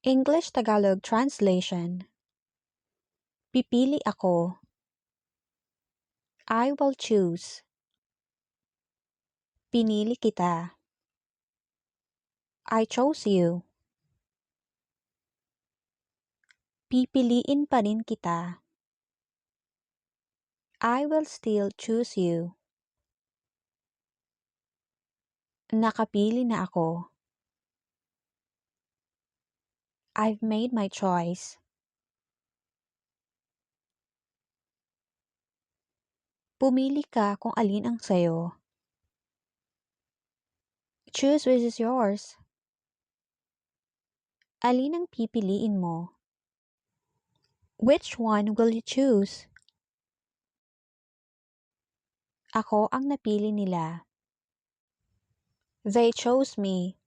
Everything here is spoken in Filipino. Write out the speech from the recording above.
English Tagalog Translation Pipili ako. I will choose. Pinili kita. I chose you. Pipiliin pa rin kita. I will still choose you. Nakapili na ako. I've made my choice. Pumili ka kung alin ang sayo. Choose which is yours. Alin ang pipiliin mo? Which one will you choose? Ako ang napili nila. They chose me.